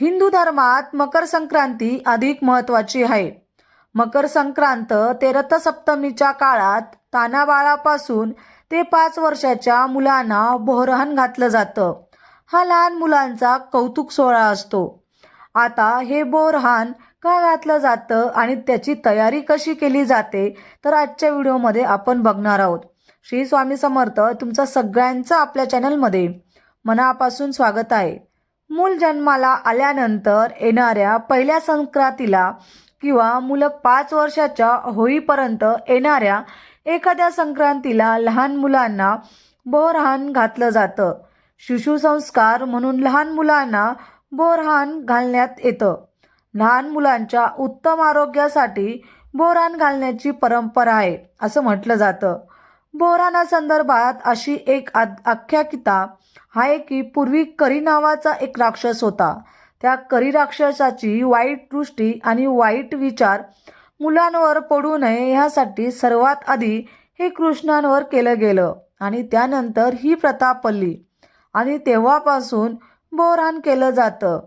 हिंदू धर्मात मकर संक्रांती अधिक महत्त्वाची आहे. मकर संक्रांत ते रथसप्तमीच्या काळात तानाबाळापासून ते पाच वर्षाच्या मुलांना बोहरहन घातलं जातं. हा लहान मुलांचा कौतुक सोहळा असतो. आता हे बोरहान का घातलं जातं आणि त्याची तयारी कशी केली जाते तर आजच्या व्हिडिओमध्ये आपण बघणार आहोत. श्री स्वामी समर्थ तुमचं सगळ्यांचं आपल्या चॅनलमध्ये मनापासून स्वागत आहे. मूल जन्माला आल्यानंतर येणाऱ्या पहिल्या संक्रांतीला किंवा मुलं पाच वर्षाच्या होईपर्यंत येणाऱ्या एखाद्या संक्रांतीला लहान मुलांना बोरहान घातलं जातं. शिशुसंस्कार म्हणून लहान मुलांना बोरहान घालण्यात येतं. लहान मुलांच्या उत्तम आरोग्यासाठी बोरहान घालण्याची परंपरा आहे असं म्हटलं जातं. बोरानासंदर्भात अशी एक आद- आख्यायिका आहे की पूर्वी करी नावाचा एक राक्षस होता. त्या करी राक्षसाची वाईट दृष्टी आणि वाईट विचार मुलांवर पडू नये ह्यासाठी सर्वात आधी हे कृष्णांवर केलं गेलं आणि त्यानंतर ही प्रथा पडली आणि तेव्हापासून बोरान केलं जातं.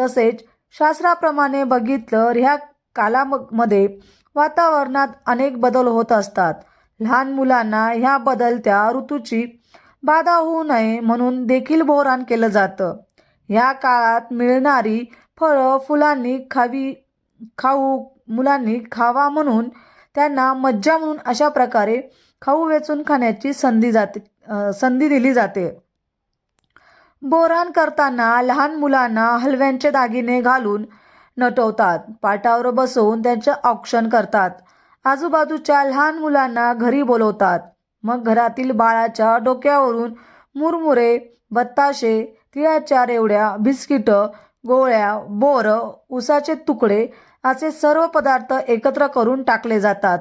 तसेच शास्त्राप्रमाणे बघितलं तर ह्या कालामध्ये वातावरणात अनेक बदल होत असतात. लहान मुलांना ह्या बदलत्या ऋतूची बाधा होऊ नये म्हणून देखील बोरान केलं जातं. ह्या काळात मिळणारी फळं फुलांनी खावी खाऊ मुलांनी खावा म्हणून त्यांना मज्जा म्हणून अशा प्रकारे खाऊ वेचून खाण्याची संधी जाते संधी दिली जाते. बोरान करताना लहान मुलांना हलव्यांचे दागिने घालून नटवतात. पाटावर बसवून त्यांचे औक्षण करतात. आजूबाजूच्या लहान मुलांना घरी बोलवतात. मग घरातील बाळाच्या डोक्यावरून मुरमुरे बत्ताशे तिळाच्या रेवड्या बिस्किटं गोळ्या बोर उसाचे तुकडे असे सर्व पदार्थ एकत्र करून टाकले जातात.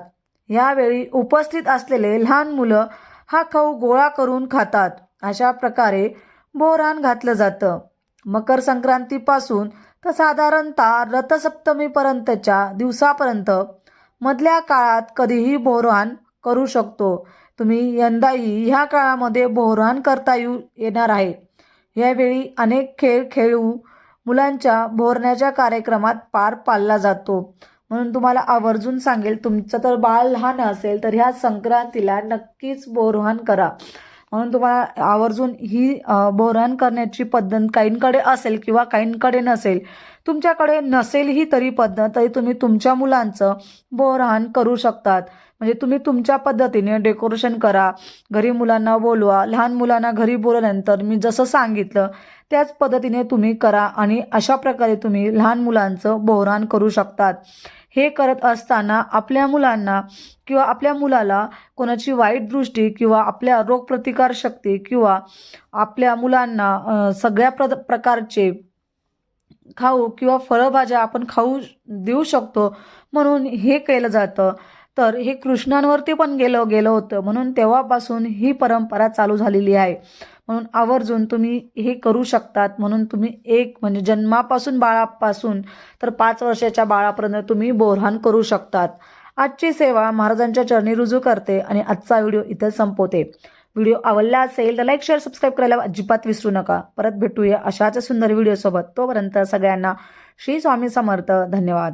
यावेळी उपस्थित असलेले लहान मुलं हा खाऊ गोळा करून खातात. अशा प्रकारे बोरान घातलं जातं. मकर संक्रांतीपासून तर साधारणतः रथसप्तमीपर्यंतच्या दिवसापर्यंत मधल्या काळात कधीही बोरहान करू शकतो. तुम्ही यंदाही ह्या काळामध्ये बोरहान करता येऊ येणार आहे. यावेळी अनेक खेळ खेळू मुलांच्या भोरण्याच्या कार्यक्रमात पार पाडला जातो. म्हणून तुम्हाला आवर्जून सांगेल तुमचं तर बाळ लहान असेल तर ह्या संक्रांतीला नक्कीच बोरहान करा. म्हणून तुम्हाला आवर्जून ही अ, करण्याची पद्धत काहींकडे असेल किंवा काहींकडे नसेल तुमच्याकडे नसेलही तरी पद्धत तरी तुम्ही तुमच्या मुलांचं बोरहान करू शकतात. म्हणजे तुम्ही तुमच्या पद्धतीने डेकोरेशन करा घरी मुलांना बोलवा लहान मुलांना घरी बोलवल्यानंतर मी जसं सांगितलं त्याच पद्धतीने तुम्ही करा आणि अशा प्रकारे तुम्ही लहान मुलांचं बोहरान करू शकतात. हे करत असताना आपल्या मुलांना किंवा आपल्या मुलाला कोणाची वाईट दृष्टी किंवा आपल्या रोगप्रतिकार शक्ती किंवा आपल्या मुलांना सगळ्या प्र प्रकारचे खाऊ किंवा फळभाज्या आपण खाऊ देऊ शकतो म्हणून हे केलं जातं. तर हे कृष्णांवरती पण गेलं गेलं होतं म्हणून तेव्हापासून ही परंपरा चालू झालेली आहे. म्हणून आवर्जून तुम्ही हे करू शकतात. म्हणून तुम्ही एक म्हणजे जन्मापासून बाळापासून तर पाच वर्षाच्या बाळापर्यंत तुम्ही बोरहान करू शकतात. आजची सेवा महाराजांच्या चरणी रुजू करते आणि आजचा व्हिडिओ इथं संपवते. व्हिडिओ आवडला असेल तर लाईक शेअर सबस्क्राईब करायला अजिबात विसरू नका. परत भेटूया अशाच सुंदर व्हिडिओसोबत तोपर्यंत सगळ्यांना श्री स्वामी समर्थ. धन्यवाद.